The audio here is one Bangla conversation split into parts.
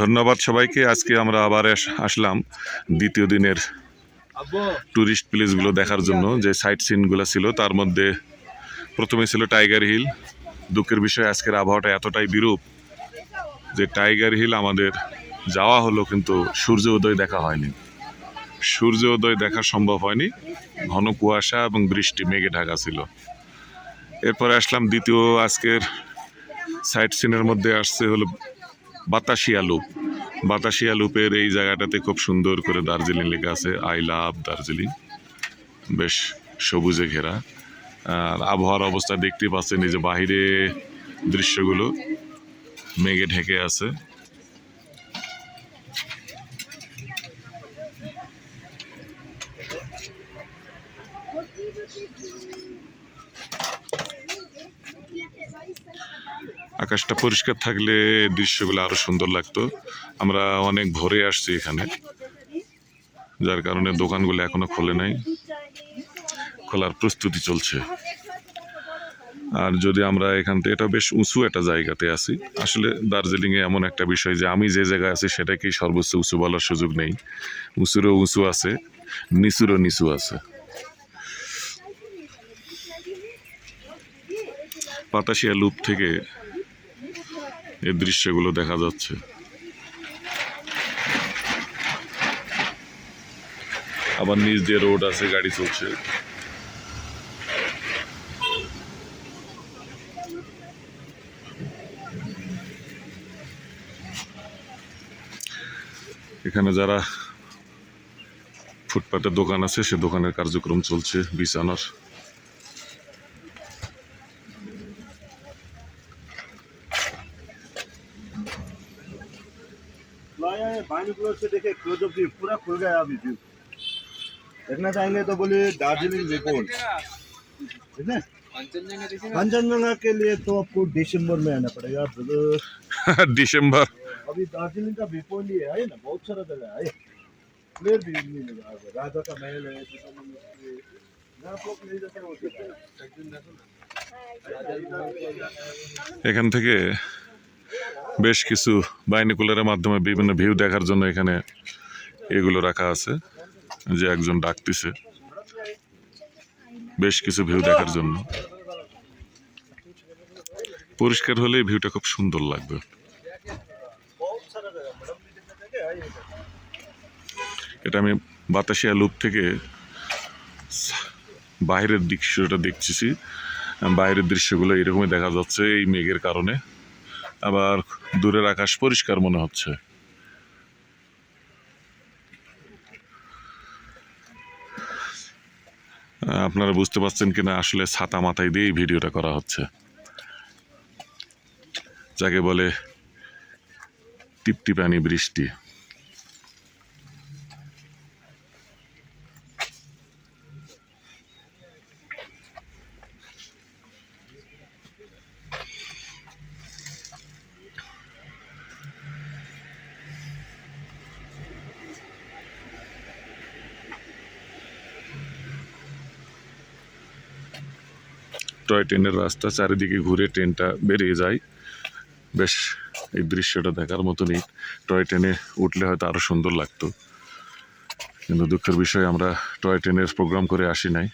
ধন্যবাদ সবাইকে, আজকে আমরা আবার আসলাম দ্বিতীয় দিনের ট্যুরিস্ট প্লেসগুলো দেখার জন্য, যে সাইট সিনগুলো ছিল, তার মধ্যে প্রথমে ছিল টাইগার হিল দুঃখের বিষয়ে, আজকের আবহাওয়াটা এতটাই বিরূপ যে টাইগার হিল আমাদের যাওয়া হলো, কিন্তু সূর্য উদয় দেখা হয়নি। সূর্য উদয় দেখা সম্ভব হয়নি। ঘন কুয়াশা এবং বৃষ্টি, মেঘে ঢাকা ছিল। এরপরে আসলাম দ্বিতীয় আজকের সাইট সিনের মধ্যে আসছে হলো বাতাসিয়া লুপ। বাতাসিয়া লুপের এই জায়গাটাতে খুব সুন্দর করে দার্জিলিং লেখা আছে, আই লাভ দার্জিলিং। বেশ সবুজে ঘেরা। আর আবহাওয়ার অবস্থা দেখতে পাচ্ছেন এই যে বাহিরে দৃশ্যগুলো, মেঘে ঢেকে আছে। আকাশটা পরিষ্কার থাকলে দৃশ্যগুলো আরও সুন্দর লাগতো। আমরা অনেক ভোরে আসছি এখানে। যার কারণে দোকানগুলো এখনও খোলে নাই। খোলার প্রস্তুতি চলছে। আর যদি আমরা এখান থেকে, এটা বেশ উঁচু একটা জায়গাতে আছি। আসলে দার্জিলিংয়ে এমন একটা বিষয় যে আমি যে জায়গায় আছি, সেটাকেই সর্বোচ্চ উঁচু বলার সুযোগ নেই। উঁচুরও উঁচু আছে, নিচুরও নিচু আছে। পাতাশিয়া লুপ থেকে এই দৃশ্যগুলো দেখা যাচ্ছে। আবার নিচ দিয়ে রোড আছে, গাড়ি চলছে। এখানে যারা ফুটপাতের দোকান আছে, সে দোকানের কার্যক্রম চলছে, বিছানার। लाया है बाइनोकुलर से देखे क्लोजअप व्यू पूरा खुल गया अभी व्यू देखना चाहेंगे तो बोलिए दार्जिलिंग रिपोर्ट ठीक है कंचनजंगा के लिए तो आपको दिसंबर में आना पड़ेगा ब्रदर ডিসেম্বর अभी दार्जिलिंग का व्यू लिए आए ना बहुत सारा जगह है क्लियर व्यू नहीं मिलेगा आपको। राजा का महल है सीता मंदिर है। जहाँ आप लोग नहीं जाते हैं, वो जगह है। এখান থেকে বেশ কিছু বাইনিকুলারের মাধ্যমে বিভিন্ন ভিউ দেখার জন্য এখানে এগুলো রাখা আছে, যে একজন ডাকতেছে। বেশ কিছু ভিউ দেখার জন্য। পরিষ্কার হলে ভিউটা খুব সুন্দর লাগবে। এটা আমি বাতাসিয়া লুপ থেকে বাইরের দৃশ্যটা দেখতেছি। বাইরের দৃশ্যগুলো এরকমই দেখা যাচ্ছে এই মেঘের কারণে। আবার দূরের আকাশ পরিষ্কার মনে হচ্ছে। আপনারা বুঝতে পারছেন কিনা, আসলে ছাতা মাথায় দিয়েই ভিডিওটা করা হচ্ছে। যাকে বলে টিপটিপানি বৃষ্টি। টয় ট্রেনের রাস্তা, চারিদিকে ঘুরে ট্রেনটা বেরিয়ে যায়। বেশ, এই দৃশ্যটা দেখার মতনই। টয় ট্রেনে উঠলে হয়তো আরও সুন্দর লাগতো। কিন্তু দুঃখের বিষয়, আমরা টয় ট্রেনের প্রোগ্রাম করে আসি নাই।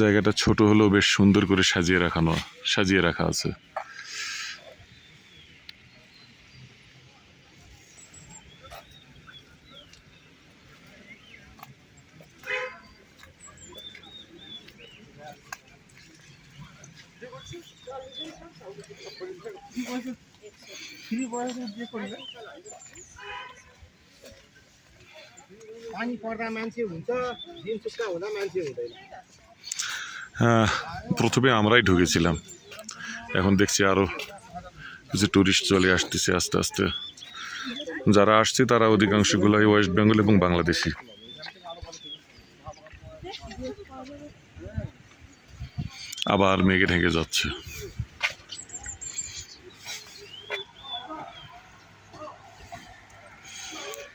জায়গাটা ছোট হলেও বেশ সুন্দর করে সাজিয়ে রাখানো, সাজিয়ে রাখা আছে। पानी पर्दा मान्छे हुन्छ दिन सुक्खा हुँदा मान्छे हुँदैन হ্যাঁ প্রথমে আমরাই ঢুকেছিলাম এখন দেখছি আরও কিছু ট্যুরিস্ট চলে আসতেছে আস্তে আস্তে যারা আসছে তারা অধিকাংশগুলাই ওয়েস্ট বেঙ্গল এবং বাংলাদেশি আবার মেঘে ঢেকে যাচ্ছে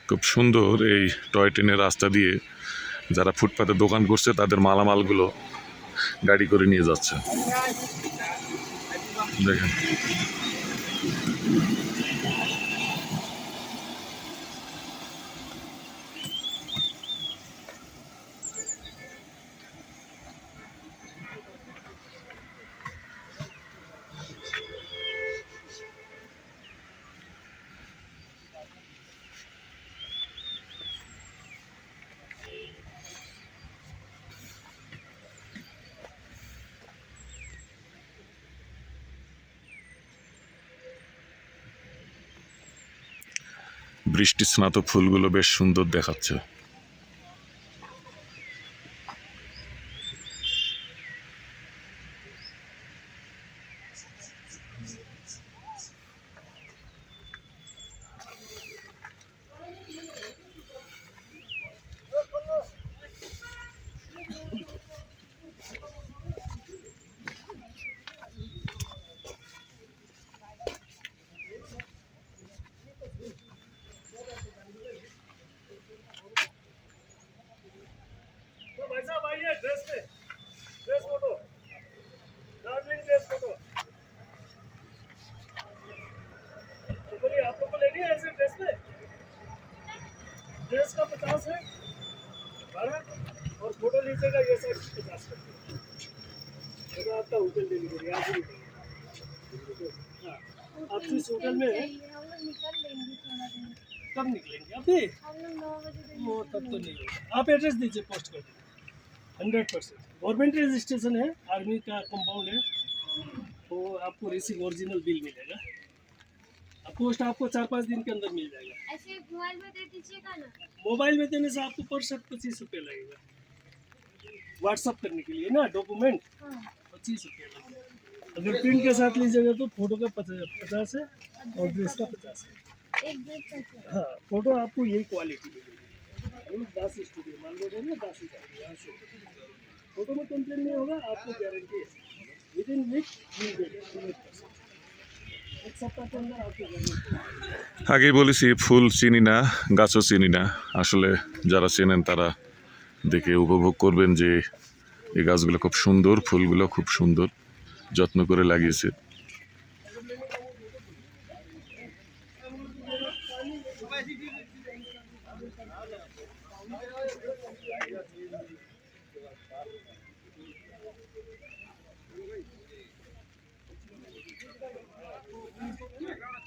খুব সুন্দর এই টয় ট্রেনের রাস্তা দিয়ে যারা ফুটপাতে দোকান করছে, তাদের মালামালগুলো গাড়ি করে নিয়ে যাচ্ছে। দেখেন। বৃষ্টি স্নাত ফুলগুলো বেশ সুন্দর দেখাচ্ছে। ड्रेस का पचास है बारह और फ़ोटो लीजिएगा ये सब पचास का तो आपका होटल डिलीवरी आज ही आप जिस होटल में कब निकलेंगे अभी वो तब तो नहीं होगा। आप एड्रेस दीजिए पोस्ट कर दीजिए। हंड्रेड परसेंट गवर्नमेंट रजिस्ट्रेशन है आर्मी का कंपाउंड है तो आपको रिसिंग ओरिजिनल बिल मिलेगा। पोस्ट आपको चार पाँच दिन के अंदर मिल जाएगा। ऐसे मोबाइल में दे दीजिएगा ना। मोबाइल में देने से आपको पर शर्ट पच्चीस रुपये लगेगा। व्हाट्सअप करने के लिए ना डॉक्यूमेंट हाँ। पच्चीस रुपये लगेगा। अगर प्रिंट के साथ लीजिएगा तो फ़ोटो का पचास है और ड्रेस का पचास है। हाँ फ़ोटो आपको यही क्वालिटी मिलेगी। दास स्टूडियो मान लो ना दास फ़ोटो में कंप्लेन नहीं होगा आपको गारंटी है। विद इन वीक मिल जाएगा আগেই বলেছি, ফুল চিনি না, গাছও চিনি না। আসলে যারা চেনেন তারা দেখে উপভোগ করবেন যে এই গাছগুলো খুব সুন্দর, ফুলগুলো খুব সুন্দর, যত্ন করে লাগিয়েছে।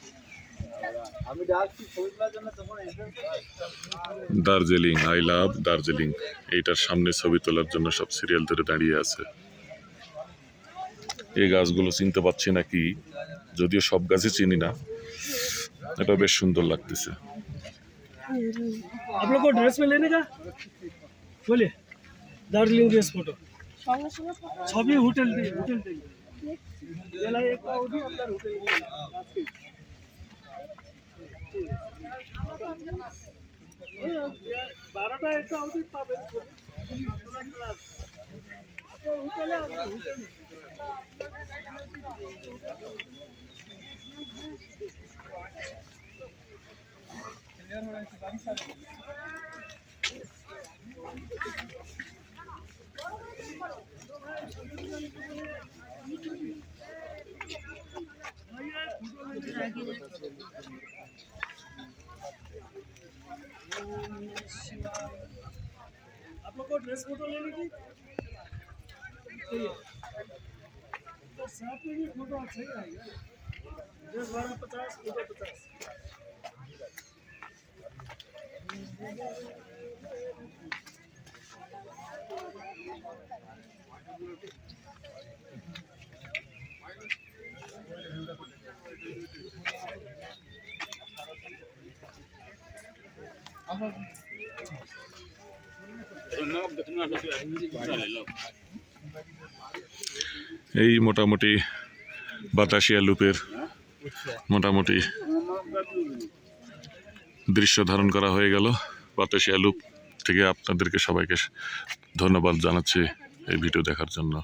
আমি ডাকছি ছবি তোলার জন্য তখন entrance Darjeeling I love Darjeeling এইটার সামনে ছবি তোলার জন্য সব সিরিয়াল ধরে দাঁড়িয়ে আছে এই গাছগুলো চিনতে পারছি না কি যদিও সব গাছই চিনি না এটা বেশ সুন্দর লাগতেছে आप लोग को ड्रेस में लेने का बोलिए दार्जिलिंग ड्रेस फोटो সঙ্গে সঙ্গে photo सभी होटल দিয়ে होटल বারোটা একটা আউডি পাবেন আপনার হোটেলে आप लोग को ड्रेस फ़ोटो लेने की तो साथ में भी फ़ोटो अच्छा ही आएगा। ड्रेस भाड़ा पचास फ़ोटो पचास। এই মোটামুটি বাতাসিয়া লুপের মোটামুটি দৃশ্য ধারণ করা হয়ে গেল। বাতাসিয়া লুপ থেকে আপনাদেরকে সবাইকে ধন্যবাদ জানাচ্ছি এই ভিডিও দেখার জন্য।